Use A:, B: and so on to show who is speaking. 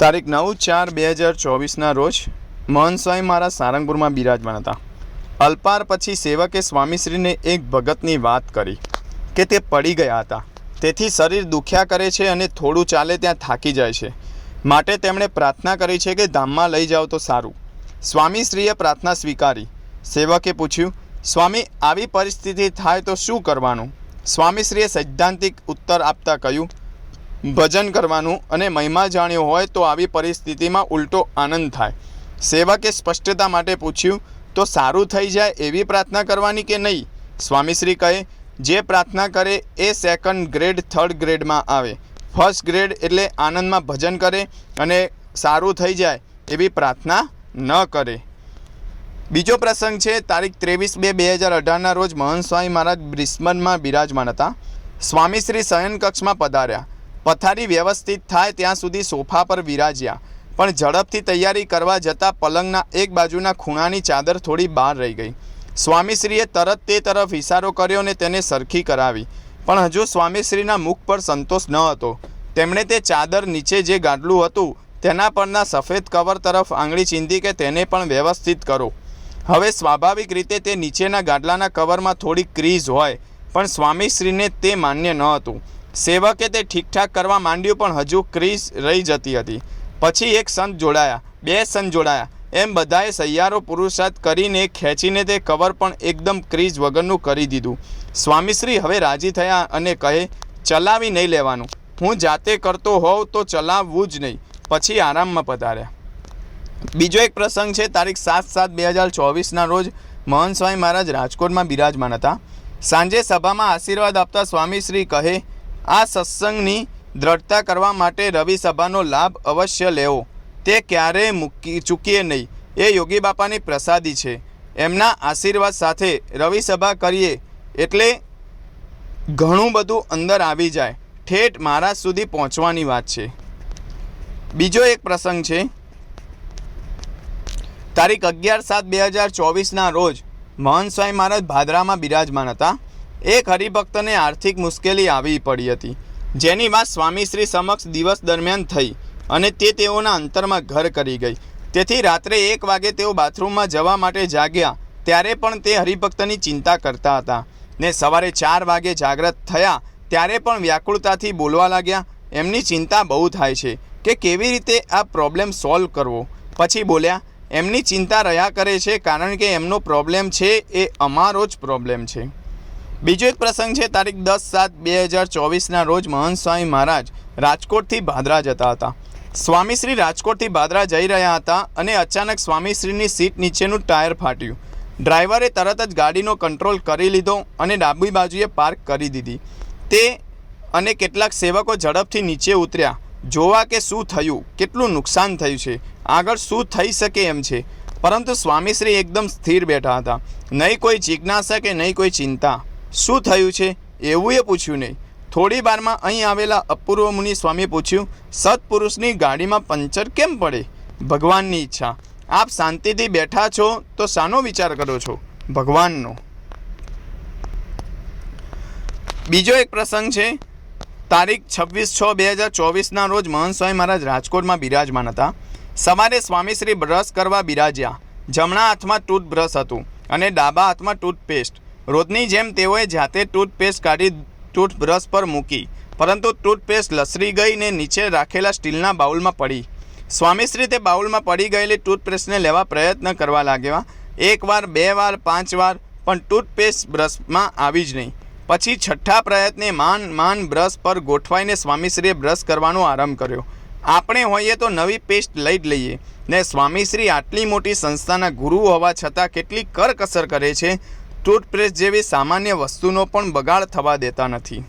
A: તારીખ નવ ચાર બે હજાર ચોવીસના રોજ મહંત સ્વામી મારા સારંગપુરમાં બિરાજમાન હતા. અલ્પાર પછી સેવકે સ્વામીશ્રીને એક ભગતની વાત કરી કે તે પડી ગયા હતા. તેથી શરીર દુખ્યા કરે છે અને થોડું ચાલે ત્યાં થાકી જાય છે. માટે તેમણે પ્રાર્થના કરી છે કે ધામમાં લઈ જાઓ તો સારું. સ્વામીશ્રીએ પ્રાર્થના સ્વીકારી. સેવકે પૂછ્યું, સ્વામી, આવી પરિસ્થિતિ થાય તો શું કરવાનું? સ્વામીશ્રીએ સૈદ્ધાંતિક ઉત્તર આપતા કહ્યું ભજન કરવાનું અને મહિમા જાણ્યો હોય તો આવી પરિસ્થિતિમાં ઉલટો આનંદ થાય. સેવકે સ્પષ્ટતા માટે પૂછ્યું, તો સારું થઈ જાય એવી પ્રાર્થના કરવાની કે નહીં? સ્વામીશ્રી કહે, જે પ્રાર્થના કરે એ સેકન્ડ ગ્રેડ થર્ડ ગ્રેડમાં આવે. ફર્સ્ટ ગ્રેડ એટલે આનંદમાં ભજન કરે અને સારું થઈ જાય એવી પ્રાર્થના ન કરે. બીજો પ્રસંગ છે, તારીખ ત્રેવીસ બે બે હજાર અઢારના રોજ મહંત સ્વામી મહારાજ બ્રિસ્બનમાં બિરાજમાન હતા. સ્વામીશ્રી શયન કક્ષમાં પધાર્યા. પથારી વ્યવસ્થિત થાય ત્યાં સુધી સોફા પર વિરાજ્યા. પણ ઝડપથી તૈયારી કરવા જતાં પલંગના એક બાજુના ખૂણાની ચાદર થોડી બહાર રહી ગઈ. સ્વામીશ્રીએ તરત તે તરફ ઇશારો કર્યો ને તેને સરખી કરાવી. પણ હજુ સ્વામીશ્રીના મુખ પર સંતોષ ન હતો. તેમણે તે ચાદર નીચે જે ગાડલું હતું, તેના પરના સફેદ કવર તરફ આંગળી ચીંધી કે તેને પણ વ્યવસ્થિત કરો. હવે સ્વાભાવિક રીતે તે નીચેના ગાડલાના કવરમાં થોડી ક્રીઝ હોય, પણ સ્વામીશ્રીને તે માન્ય ન હતું. સેવકે તે ઠીકઠાક કરવા માંડ્યું પણ હજુ ક્રીઝ રહી જતી હતી. પછી એક સંત જોડાયા, બે સંત જોડાયા. એમ બધાએ સૈયારો પુરુષાર્થ કરીને ખેંચીને તે કવર પણ એકદમ ક્રીઝ વગરનું કરી દીધું. સ્વામીશ્રી હવે રાજી થયા અને કહે, ચલાવી નહીં લેવાનું. હું જાતે કરતો હોઉં તો ચલાવવું જ નહીં. પછી આરામમાં પધાર્યા. બીજો એક પ્રસંગ છે, તારીખ સાત સાત બે હજાર ચોવીસના રોજ મહંત સ્વામી મહારાજ રાજકોટમાં બિરાજમાન હતા. સાંજે સભામાં આશીર્વાદ આપતા સ્વામીશ્રી કહે આ સત્સંગની દ્રઢતા કરવા માટે રવિ સભાનો લાભ અવશ્ય લેવો. તે ક્યારેય મૂકી ચૂકીએ નહીં. એ યોગી બાપાની પ્રસાદી છે. એમના આશીર્વાદ સાથે રવિસભા કરીએ એટલે ઘણું બધું અંદર આવી જાય. ઠેઠ મહારાજ સુધી પહોંચવાની વાત છે. બીજો એક પ્રસંગ છે. તારીખ અગિયાર સાત બે હજાર ચોવીસના રોજ મહંત સ્વામી મહારાજ ભાદરામાં બિરાજમાન હતા. એક હરિભક્તને આર્થિક મુશ્કેલી આવી પડી હતી જેની વાત સ્વામીશ્રી સમક્ષ દિવસ દરમિયાન થઈ અને તે તેઓના અંતરમાં ઘર કરી ગઈ. તેથી રાત્રે એક વાગે તેઓ બાથરૂમમાં જવા માટે જાગ્યા, ત્યારે પણ તે હરિભક્તની ચિંતા કરતા હતા ને સવારે ચાર વાગે જાગ્રત થયા, ત્યારે પણ વ્યાકુળતાથી બોલવા લાગ્યા, એમની ચિંતા બહુ થાય છે કે કેવી રીતે આ પ્રોબ્લેમ સોલ્વ કરવો? પછી બોલ્યા, એમની ચિંતા રહ્યા કરે છે કારણ કે એમનો પ્રોબ્લેમ છે એ અમારો જ પ્રોબ્લેમ છે. બીજો એક પ્રસંગ છે, તારીખ દસ સાત બે હજાર ચોવીસના રોજ મહંત સ્વામી મહારાજ રાજકોટથી ભાદરા જતા હતા. સ્વામીશ્રી રાજકોટથી ભાદરા જઈ રહ્યા હતા અને અચાનક સ્વામીશ્રીની સીટ નીચેનું ટાયર ફાટ્યું. ડ્રાઈવરે તરત જ ગાડીનો કંટ્રોલ કરી લીધો અને ડાબી બાજુએ પાર્ક કરી દીધી. તે અને કેટલાક સેવકો ઝડપથી નીચે ઉતર્યા. જોવા કે શું થયું, કેટલું નુકસાન થયું છે, આગળ શું થઈ શકે એમ છે. પરંતુ સ્વામીશ્રી એકદમ સ્થિર બેઠા હતા. નહીં કોઈ જિજ્ઞાસા કે નહીં કોઈ ચિંતા. શું થયું છે? એવું એ પૂછ્યું નહીં. થોડી વારમાં અહીં આવેલા અપૂર્વ મુનિ સ્વામીએ પૂછ્યું, સત્પુરુષની ગાડીમાં પંચર કેમ પડે? ભગવાનની ઈચ્છા. આપ શાંતિથી બેઠા છો તો શાનો વિચાર કરો છો? ભગવાનનો. બીજો એક પ્રસંગ છે. તારીખ છવ્વીસ છ બે હજાર ચોવીસના રોજ મહંત સ્વામી મહારાજ રાજકોટમાં બિરાજમાન હતા. સવારે સ્વામીશ્રી બ્રશ કરવા બિરાજ્યા. જમણા હાથમાં ટૂથબ્રશ હતું અને ડાબા હાથમાં ટૂથપેસ્ટ. રોજની જેમ તેઓએ જાતે ટૂથપેસ્ટ કાઢી ટૂથબ્રશ પર મૂકી, પરંતુ ટૂથપેસ્ટ લસરી ગઈ ને નીચે રાખેલા સ્ટીલના બાઉલમાં પડી. સ્વામીશ્રી તે બાઉલમાં પડી ગયેલી ટૂથપેસ્ટને લેવા પ્રયત્ન કરવા લાગ્યા. એક વાર, બે વાર, પાંચ વાર, પણ ટૂથપેસ્ટ બ્રશમાં આવી જ નહીં. પછી છઠ્ઠા પ્રયત્ને માન માન બ્રશ પર ગોઠવાઈને સ્વામીશ્રીએ બ્રશ કરવાનો આરંભ કર્યો. આપણે હોઈએ તો નવી પેસ્ટ લઈ જ લઈએ. ને સ્વામીશ્રી આટલી મોટી સંસ્થાના ગુરુ હોવા છતાં કેટલી કરકસર કરે છે. ટૂથપેસ્ટ જેવી સામાન્ય વસ્તુનો પણ બગાડ થવા દેતા નથી.